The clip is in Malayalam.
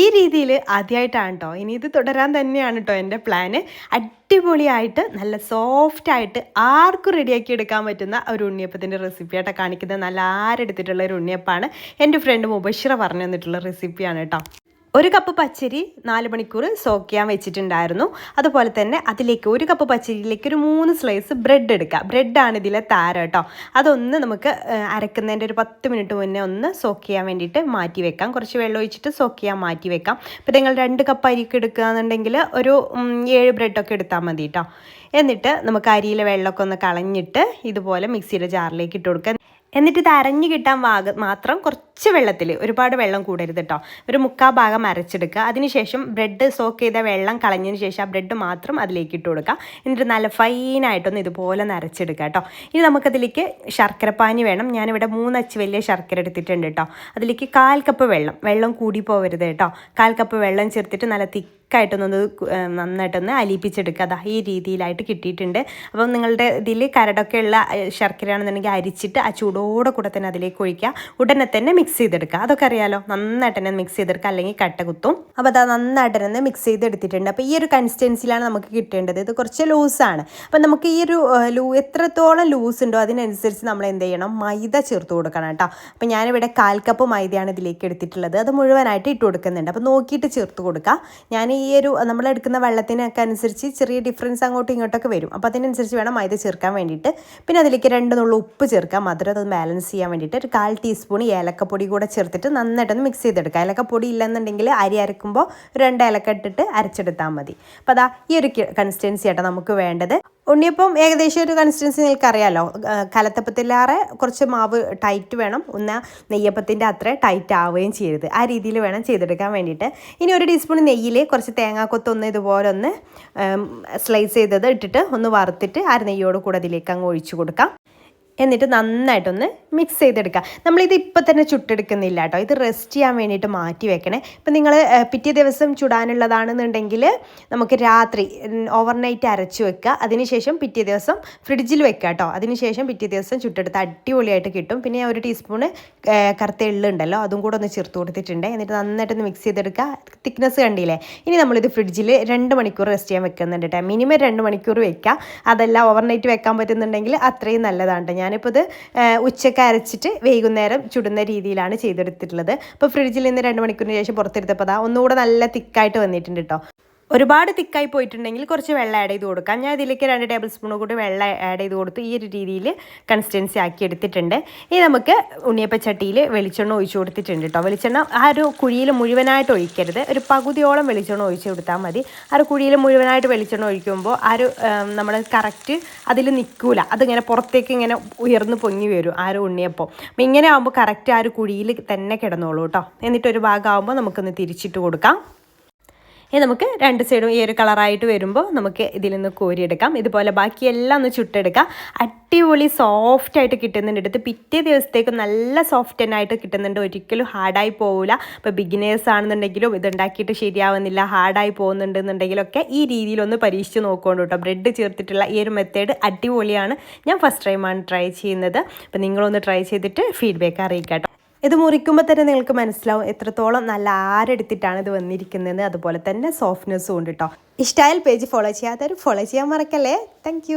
ഈ രീതിയിൽ ആദ്യമായിട്ടാണ് കേട്ടോ ഇനി ഇത് തുടരാൻ തന്നെയാണ് കേട്ടോ എന്റെ പ്ലാന് അടിപൊളിയായിട്ട് നല്ല സോഫ്റ്റായിട്ട് ആർക്കും റെഡിയാക്കി എടുക്കാൻ പറ്റുന്ന ഒരു ഉണ്ണിയപ്പത്തിന്റെ റെസിപ്പിയായിട്ടാണ് കാണിക്കുന്നത്. നല്ല ആരെടുത്തിട്ടുള്ള ഒരു ഉണ്ണിയപ്പാണ്. എന്റെ ഫ്രണ്ട് മുബഷിറ പറഞ്ഞു തന്നിട്ടുള്ള റെസിപ്പിയാണ് കേട്ടോ ഒരു കപ്പ് പച്ചരി നാല് മണിക്കൂർ സോക്ക് ചെയ്യാൻ വെച്ചിട്ടുണ്ടായിരുന്നു. അതുപോലെ തന്നെ അതിലേക്ക് ഒരു കപ്പ് പച്ചരിയിലേക്ക് ഒരു മൂന്ന് സ്ലൈസ് ബ്രെഡ് എടുക്കുക. ബ്രെഡാണ് ഇതിലെ താരം കേട്ടോ. അതൊന്ന് നമുക്ക് അരക്കുന്നതിന്റെ ഒരു പത്ത് മിനിറ്റ് മുന്നേ ഒന്ന് സോക്ക് ചെയ്യാൻ വേണ്ടിയിട്ട് മാറ്റി വെക്കാം. കുറച്ച് വെള്ളം ഒഴിച്ചിട്ട് സോക്ക് ചെയ്യാൻ മാറ്റി വെക്കാം. ഇപ്പം നിങ്ങൾ രണ്ട് കപ്പ് അരിക്ക് എടുക്കുകയെന്നുണ്ടെങ്കിൽ ഒരു ഏഴ് ബ്രെഡൊക്കെ എടുത്താൽ മതി കേട്ടോ. എന്നിട്ട് നമുക്ക് അരിയിലെ വെള്ളമൊക്കെ ഒന്ന് കളഞ്ഞിട്ട് ഇതുപോലെ മിക്സിയുടെ ജാറിലേക്ക് ഇട്ട് കൊടുക്കുക എന്നിട്ട് ഇത് അരഞ്ഞു കിട്ടാൻ ഭാഗ മാത്രം കുറച്ച് വെള്ളത്തിൽ ഒരുപാട് വെള്ളം കൂടരുത് കേട്ടോ ഒരു മുക്കാ ഭാഗം അരച്ചെടുക്കുക. അതിനുശേഷം ബ്രെഡ് സോക്ക് ചെയ്ത വെള്ളം കളഞ്ഞതിന് ശേഷം ആ ബ്രെഡ് മാത്രം അതിലേക്ക് ഇട്ട് കൊടുക്കുക. എന്നിട്ട് നല്ല ഫൈനായിട്ടൊന്ന് ഇതുപോലെ നരച്ചെടുക്കുക കേട്ടോ ഇനി നമുക്കതിലേക്ക് ശർക്കരപ്പാനി വേണം. ഞാനിവിടെ മൂന്നച്ച് വലിയ ശർക്കര എടുത്തിട്ടുണ്ട് കേട്ടോ അതിലേക്ക് കാൽ കപ്പ് വെള്ളം. വെള്ളം കൂടി പോകരുത് കേട്ടോ കാൽ കപ്പ് വെള്ളം ചേർത്തിട്ട് നല്ല തിക്കായിട്ടൊന്ന് നന്നായിട്ടൊന്ന് അലിയിപ്പിച്ചെടുക്കുക. അതാ ഈ രീതിയിലായിട്ട് കിട്ടിയിട്ടുണ്ട്. അപ്പം നിങ്ങളുടെ ഇതിൽ കരടൊക്കെ ഉള്ള ശർക്കരയാണെന്നുണ്ടെങ്കിൽ അരിച്ചിട്ട് ആ ചൂടോടെ കൂടെ തന്നെ അതിലേക്ക് ഒഴിക്കുക. ഉടനെ തന്നെ മിക്സ് ചെയ്തെടുക്കുക. അതൊക്കെ അറിയാലോ? നന്നായിട്ട് തന്നെ മിക്സ് ചെയ്തെടുക്കുക. അല്ലെങ്കിൽ കട്ട കുത്തും. അപ്പോൾ അത് നന്നായിട്ട് തന്നെ മിക്സ് ചെയ്തെടുത്തിട്ടുണ്ട്. അപ്പോൾ ഈ ഒരു കൺസിസ്റ്റൻസിയിലാണ് നമുക്ക് കിട്ടേണ്ടത്. ഇത് കുറച്ച് ലൂസാണ് അപ്പം നമുക്ക് ഈ ഒരു ലൂ എത്രത്തോളം ലൂസ് ഉണ്ടോ അതിനനുസരിച്ച് നമ്മൾ എന്ത് ചെയ്യണം? മൈദ ചേർത്ത് കൊടുക്കണം കേട്ടോ. അപ്പം ഞാനിവിടെ കാൽ കപ്പ് മൈദയാണ് ഇതിലേക്ക് എടുത്തിട്ടുള്ളത്. അത് മുഴുവനായിട്ട് ഇട്ട് കൊടുക്കുന്നുണ്ട്. അപ്പോൾ നോക്കിയിട്ട് ചേർത്ത് കൊടുക്കുക ഞാൻ ഈ ഒരു നമ്മൾ എടുക്കുന്ന വെള്ളത്തിനൊക്കെ അനുസരിച്ച് ചെറിയ ഡിഫറൻസ് അങ്ങോട്ടും ഇങ്ങോട്ടൊക്കെ വരും. അപ്പോൾ അതിനനുസരിച്ച് വേണം മൈദ ചേർക്കാൻ വേണ്ടിയിട്ട്. പിന്നെ അതിലേക്ക് രണ്ട് നുള്ള ഉപ്പ് ചേർക്കാം. മധുരം അത് ബാലൻസ് ചെയ്യാൻ വേണ്ടിയിട്ട് ഒരു കാൽ ടീസ്പൂൺ ഏലക്കപ്പൊടി കൂടെ ചേർത്തിട്ട് നന്നായിട്ടൊന്ന് മിക്സ് ചെയ്തെടുക്കുക ഏലക്കപ്പൊടി ഇല്ലെന്നുണ്ടെങ്കിൽ അരി അരക്കുമ്പോൾ രണ്ട് ഏലക്ക ഇട്ടിട്ട് അരച്ചെടുത്താൽ മതി. അപ്പോൾ അതാ ഈ ഒരു കൺസിസ്റ്റൻസി ആട്ടോ നമുക്ക് വേണ്ടത്. ഉണ്ണിയപ്പം ഏകദേശം ഒരു കൺസിസ്റ്റൻസി നിങ്ങൾക്ക് അറിയാമല്ലോ കലത്തപ്പത്തിലേറെ കുറച്ച് മാവ് ടൈറ്റ് വേണം. ഒന്ന് നെയ്യപ്പത്തിന്റെ അത്ര ടൈറ്റ് ആവുകയും ചെയ്യരുത്. ആ രീതിയിൽ വേണം ചെയ്തെടുക്കാൻ വേണ്ടിയിട്ട്. ഇനി ഒരു ടീസ്പൂൺ നെയ്യിൽ കുറച്ച് തേങ്ങാക്കൊത്ത് ഒന്ന് ഇതുപോലെ ഒന്ന് സ്ലൈസ് ചെയ്തത് ഇട്ടിട്ട് ഒന്ന് വറുത്തിട്ട് ആ നെയ്യോട് കൂടെ അതിലേക്ക് അങ്ങ് ഒഴിച്ചു കൊടുക്കാം. എന്നിട്ട് നന്നായിട്ടൊന്ന് മിക്സ് ചെയ്തെടുക്കുക. നമ്മളിത് ഇപ്പം തന്നെ ചുട്ടെടുക്കുന്നില്ല കേട്ടോ. ഇത് റെസ്റ്റ് ചെയ്യാൻ വേണ്ടിയിട്ട് മാറ്റി വെക്കണേ. ഇപ്പം നിങ്ങൾ പിറ്റേ ദിവസം ചുടാനുള്ളതാണെന്നുണ്ടെങ്കിൽ നമുക്ക് രാത്രി ഓവർനൈറ്റ് അരച്ച് വെക്കുക. അതിനുശേഷം പിറ്റേ ദിവസം ഫ്രിഡ്ജിൽ വെക്കുക കേട്ടോ. അതിനുശേഷം പിറ്റേ ദിവസം ചുട്ടെടുത്ത് അടിപൊളിയായിട്ട് കിട്ടും. പിന്നെ ഞാൻ ഒരു ടീസ്പൂണ് കറുത്ത എള്ളുണ്ടല്ലോ അതും കൂടെ ഒന്ന് ചേർത്ത് കൊടുത്തിട്ടുണ്ട്. എന്നിട്ട് നന്നായിട്ടൊന്ന് മിക്സ് ചെയ്തെടുക്കുക തിക്നെസ് കണ്ടില്ലേ? ഇനി നമ്മളിത് ഫ്രിഡ്ജിൽ രണ്ട് മണിക്കൂർ റെസ്റ്റ് ചെയ്യാൻ വെക്കുന്നുണ്ട് കേട്ടോ. മിനിമം രണ്ട് മണിക്കൂർ വെക്കുക. അതല്ല ഓവർനൈറ്റ് വെക്കാൻ പറ്റുന്നുണ്ടെങ്കിൽ അത്രയും നല്ലതാണ് ട്ടോ. ഞാനിപ്പോൾ ഇത് ഉച്ചയ്ക്ക് അരച്ചിട്ട് വൈകുന്നേരം ചുടുന്ന രീതിയിലാണ് ചെയ്തെടുത്തിട്ടുള്ളത്. അപ്പോൾ ഫ്രിഡ്ജിൽ നിന്ന് രണ്ട് മണിക്കൂറിന് ശേഷം പുറത്തെടുത്തപ്പോൾ അതാ ഒന്നുകൂടെ നല്ല തിക്കായിട്ട് വന്നിട്ടുണ്ട് കേട്ടോ ഒരുപാട് തിക്കായി പോയിട്ടുണ്ടെങ്കിൽ കുറച്ച് വെള്ളം ആഡ് ചെയ്ത് കൊടുക്കാം. ഞാൻ ഇതിലേക്ക് രണ്ട് ടേബിൾ സ്പൂൺ കൂടി വെള്ളം ആഡ് ചെയ്ത് കൊടുത്ത് ഈ ഒരു രീതിയിൽ കൺസിസ്റ്റൻസി ആക്കി എടുത്തിട്ടുണ്ട്. ഇനി നമുക്ക് ഉണ്ണിയപ്പച്ചട്ടിയിൽ വെളിച്ചെണ്ണ ഒഴിച്ചു കൊടുത്തിട്ടുണ്ട് കേട്ടോ വെളിച്ചെണ്ണ ആ ഒരു കുഴിയിൽ മുഴുവനായിട്ട് ഒഴിക്കരുത്. ഒരു പകുതിയോളം വെളിച്ചെണ്ണ ഒഴിച്ചു കൊടുത്താൽ മതി. ആ ഒരു കുഴിയിൽ മുഴുവനായിട്ട് വെളിച്ചെണ്ണ ഒഴിക്കുമ്പോൾ ആ ഒരു നമ്മൾ കറക്റ്റ് അതിൽ നിൽക്കൂല അതിങ്ങനെ പുറത്തേക്ക് ഇങ്ങനെ ഉയർന്നു പൊങ്ങി വരും ആ ഒരു ഉണ്ണിയപ്പം. അപ്പം ഇങ്ങനെ ആകുമ്പോൾ കറക്റ്റ് ആ ഒരു കുഴിയിൽ തന്നെ കിടന്നോളൂ കേട്ടോ എന്നിട്ട് ഒരു ഭാഗമാകുമ്പോൾ നമുക്കൊന്ന് തിരിച്ചിട്ട് കൊടുക്കാം. ഇനി നമുക്ക് രണ്ട് സൈഡും ഈ ഒരു കളറായിട്ട് വരുമ്പോൾ നമുക്ക് ഇതിൽ നിന്ന് കോരിയെടുക്കാം. ഇതുപോലെ ബാക്കിയെല്ലാം ഒന്ന് ചുട്ടെടുക്കാം. അടിപൊളി സോഫ്റ്റ് ആയിട്ട് കിട്ടുന്നുണ്ട്. എടുത്ത് പിറ്റേ ദിവസത്തേക്ക് നല്ല സോഫ്റ്റ് ആയിട്ട് കിട്ടുന്നുണ്ട്. ഒരിക്കലും ഹാർഡായി പോവില്ല ഇപ്പോൾ ബിഗിനേഴ്സ് ആണെന്നുണ്ടെങ്കിലും ഇത് ഉണ്ടാക്കിയിട്ട് ശരിയാവുന്നില്ല. ഹാർഡായി പോകുന്നുണ്ടെന്നുണ്ടെങ്കിലൊക്കെ ഈ രീതിയിലൊന്ന് പരീക്ഷിച്ച് നോക്കുകൊണ്ട് കേട്ടോ. ബ്രെഡ് ചേർത്തിട്ടുള്ള ഈ ഒരു മെത്തേഡ് അടിപൊളിയാണ്. ഞാൻ ഫസ്റ്റ് ടൈമാണ് ട്രൈ ചെയ്യുന്നത്. അപ്പോൾ നിങ്ങളൊന്ന് ട്രൈ ചെയ്തിട്ട് ഫീഡ്ബാക്ക് അറിയിക്കാം ഇത് മുറിക്കുമ്പോൾ തന്നെ നിങ്ങൾക്ക് മനസ്സിലാവും എത്രത്തോളം നല്ല ആരെടുത്തിട്ടാണ് ഇത് വന്നിരിക്കുന്നത് അതുപോലെ തന്നെ സോഫ്റ്റ്നെസ്സും ഉണ്ട് കേട്ടോ ഇഷ്ടമായാൽ പേജ് ഫോളോ ചെയ്യാത്തവർ ഫോളോ ചെയ്യാൻ മറക്കല്ലേ? താങ്ക്